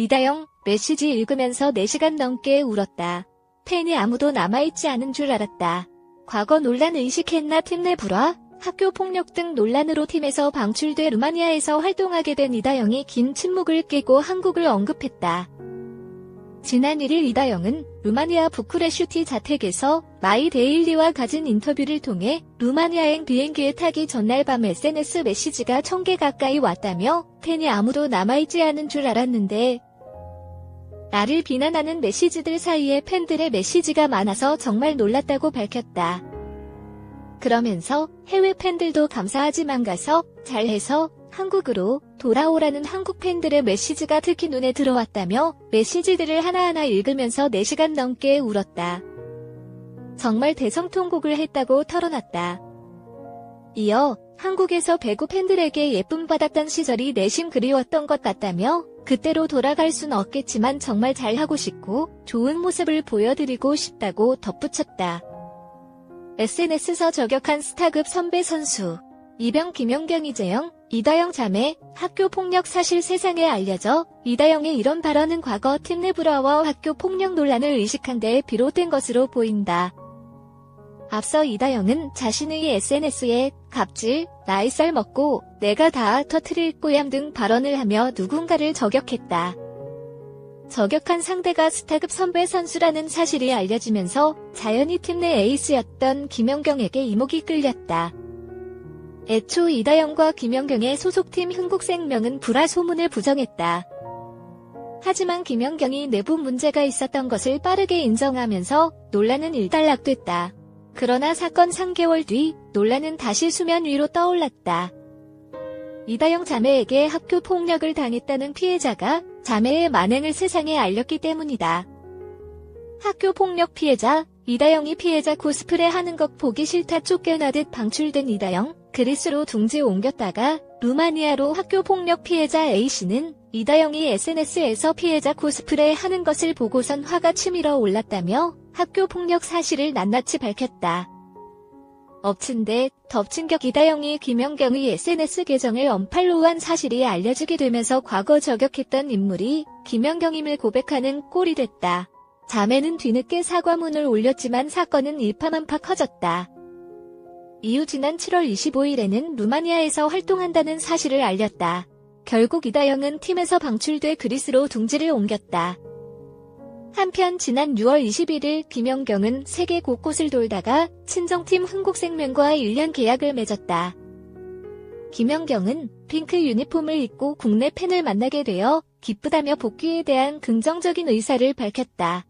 이다영 메시지 읽으면서 4시간 넘게 울었다. 팬이 아무도 남아있지 않은 줄 알았다. 과거 논란 의식했나 팀 내 불화, 학교 폭력 등 논란으로 팀에서 방출돼 루마니아에서 활동하게 된 이다영이 긴 침묵을 깨고 한국을 언급했다. 지난 1일 이다영은 루마니아 부쿠레슈티 자택에서 마이 데일리와 가진 인터뷰를 통해 루마니아행 비행기에 타기 전날 밤 SNS 메시지가 1000개 가까이 왔다며 팬이 아무도 남아있지 않은 줄 알았는데 나를 비난하는 메시지들 사이에 팬들의 메시지가 많아서 정말 놀랐다고 밝혔다. 그러면서 해외 팬들도 감사하지만 가서 잘해서 한국으로 돌아오라는 한국 팬들의 메시지가 특히 눈에 들어왔다며 메시지들을 하나하나 읽으면서 4시간 넘게 울었다. 정말 대성통곡을 했다고 털어놨다. 이어 한국에서 배구 팬들에게 예쁨 받았던 시절이 내심 그리웠던 것 같다며 그때로 돌아갈 순 없겠지만 정말 잘하고 싶고 좋은 모습을 보여드리고 싶다고 덧붙였다. SNS서 저격한 스타급 선배 선수 이병 김연경 이재영 이다영 자매 학교 폭력 사실 세상에 알려져 이다영의 이런 발언은 과거 팀 내 불화와 학교 폭력 논란을 의식한 데에 비롯된 것으로 보인다. 앞서 이다영은 자신의 SNS에 갑질, 나이 쌀 먹고 내가 다 터트릴 꼬얌 등 발언을 하며 누군가를 저격했다. 저격한 상대가 스타급 선배 선수라는 사실이 알려지면서 자연히 팀 내 에이스였던 김연경에게 이목이 끌렸다. 애초 이다영과 김연경의 소속팀 흥국생명은 불화 소문을 부정했다. 하지만 김연경이 내부 문제가 있었던 것을 빠르게 인정하면서 논란은 일단락됐다. 그러나 사건 3개월 뒤 논란은 다시 수면 위로 떠올랐다. 이다영 자매에게 학교 폭력을 당했다는 피해자가 자매의 만행을 세상에 알렸기 때문이다. 학교 폭력 피해자, 이다영이 피해자 코스프레 하는 것 보기 싫다 쫓겨나듯 방출된 이다영, 그리스로 둥지 옮겼다가 루마니아로 학교 폭력 피해자 A씨는 이다영이 SNS에서 피해자 코스프레 하는 것을 보고선 화가 치밀어 올랐다며 학교 폭력 사실을 낱낱이 밝혔다. 엎친 데 덮친 격 이다영이 김연경의 SNS 계정을 언팔로우한 사실이 알려지게 되면서 과거 저격했던 인물이 김연경임을 고백하는 꼴이 됐다. 자매는 뒤늦게 사과문을 올렸지만 사건은 일파만파 커졌다. 이후 지난 7월 25일에는 루마니아에서 활동한다는 사실을 알렸다. 결국 이다영은 팀에서 방출돼 그리스로 둥지를 옮겼다. 한편 지난 6월 21일 김연경은 세계 곳곳을 돌다가 친정팀 흥국생명과 1년 계약을 맺었다. 김연경은 핑크 유니폼을 입고 국내 팬을 만나게 되어 기쁘다며 복귀에 대한 긍정적인 의사를 밝혔다.